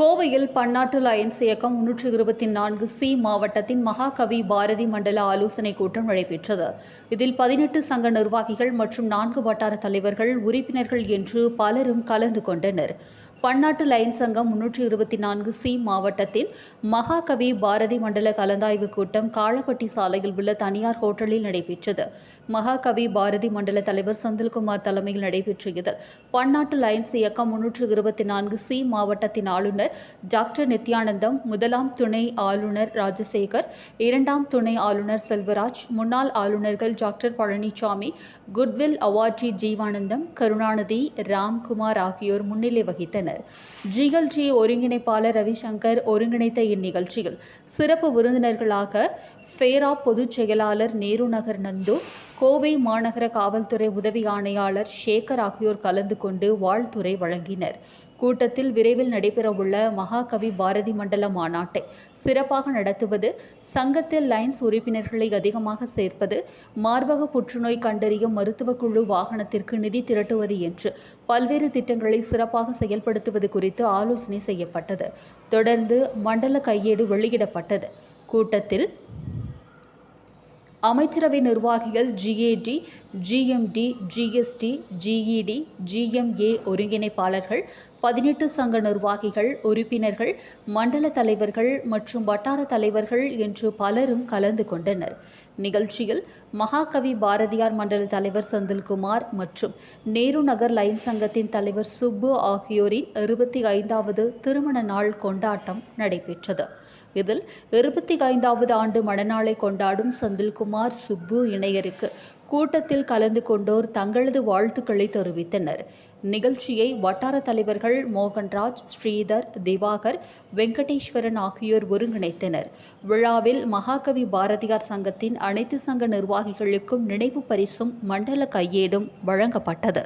கோவையில் பன்னாட்டு லயன்ஸ் இயக்கம் முன்னூற்று இருபத்தி நான்கு சி மாவட்டத்தின் மகாகவி பாரதி மண்டல ஆலோசனைக் கூட்டம் நடைபெற்றது. இதில் பதினெட்டு சங்க நிர்வாகிகள் மற்றும் நான்கு வட்டார தலைவர்கள் உறுப்பினர்கள் என்று பலரும் கலந்து கொண்டனர். பன்னாட்டு லைன் சங்கம் முன்னூற்றி இருபத்தி நான்கு சி மாவட்டத்தின் மகாகவி பாரதி மண்டல கலந்தாய்வு கூட்டம் காளப்பட்டி சாலையில் உள்ள தனியார் ஹோட்டலில் நடைபெற்றது. மகாகவி பாரதி மண்டல தலைவர் செந்தில்குமார் தலைமையில் நடைபெற்ற இதில் பன்னாட்டு லைன்ஸ் இயக்கம் முன்னூற்று இருபத்தி நான்கு சி மாவட்டத்தின் ஆளுநர் டாக்டர் நித்யானந்தம் முதலாம் துணை ஆளுநர் ராஜசேகர் இரண்டாம் துணை ஆளுநர் செல்வராஜ் முன்னாள் ஆளுநர்கள் doctor Palanisamy goodwill awardee Jeevanandam Karunanidhi Ramkumar ஆகியோர் முன்னிலை வகித்தனர். ஜிஎல்ஜி ஒருங்கிணைப்பாளர் ரவிசங்கர் ஒருங்கிணைத்த இந்நிகழ்ச்சியில் சிறப்பு விருந்தினர்களாக ஃபேரா பொதுச் செயலாளர் நேரு நகர் நந்து கோவை மாநகர காவல்துறை உதவி ஆணையாளர் சேகர் ஆகியோர் கலந்து கொண்டு வாழ்த்துரை வழங்கினர். கூட்டத்தில் விரைவில் நடைபெறவுள்ள மகாகவி பாரதி மண்டல மாநாட்டை சிறப்பாக நடத்துவது சங்கத்தில் லைன்ஸ் உறுப்பினர்களை அதிகமாக சேர்ப்பது மார்பக புற்றுநோய் கண்டறியும் மருத்துவக் குழு வாகனத்திற்கு நிதி திரட்டுவது என்று பல்வேறு திட்டங்களை சிறப்பாக செயல்படுத்துவது குறித்து ஆலோசனை செய்யப்பட்டது. தொடர்ந்து மண்டல கையேடு வெளியிடப்பட்டது. கூட்டத்தில் அமைச்சரவை நிர்வாகிகள் GAD GMT GST GET GMA ஒருங்கிணைப்பாளர்கள் பதினெட்டு சங்க நிர்வாகிகள் உறுப்பினர்கள் மண்டல தலைவர்கள் மற்றும் வட்டார தலைவர்கள் என்று பலரும் கலந்து கொண்டனர். நிகழ்ச்சியில் மகாகவி பாரதியார் மண்டல தலைவர் செந்தில்குமார் மற்றும் நேரு நகர் லைன் சங்கத்தின் தலைவர் சுப்பு ஆகியோரின் இருபத்தி ஐந்தாவது திருமண நாள் கொண்டாட்டம் நடைபெற்றது. இதில் இருபத்தி ஐந்தாவது ஆண்டு மணநாளை கொண்டாடும் செந்தில்குமார் சுப்பு இணையருக்கு. கூட்டத்தில் கலந்து கொண்டோர் தங்களது வாழ்த்துக்களை தெரிவித்தனர். நிகழ்ச்சியை வட்டார தலைவர்கள் மோகன்ராஜ் ஸ்ரீதர் திவாகர் வெங்கடேஸ்வரன் ஆகியோர் ஒருங்கிணைத்தனர். விழாவில் மகாகவி பாரதியார் சங்கத்தின் அனைத்து சங்க நிர்வாகிகளுக்கும் நினைவு பரிசும் மண்டல கையேடும் வழங்கப்பட்டது.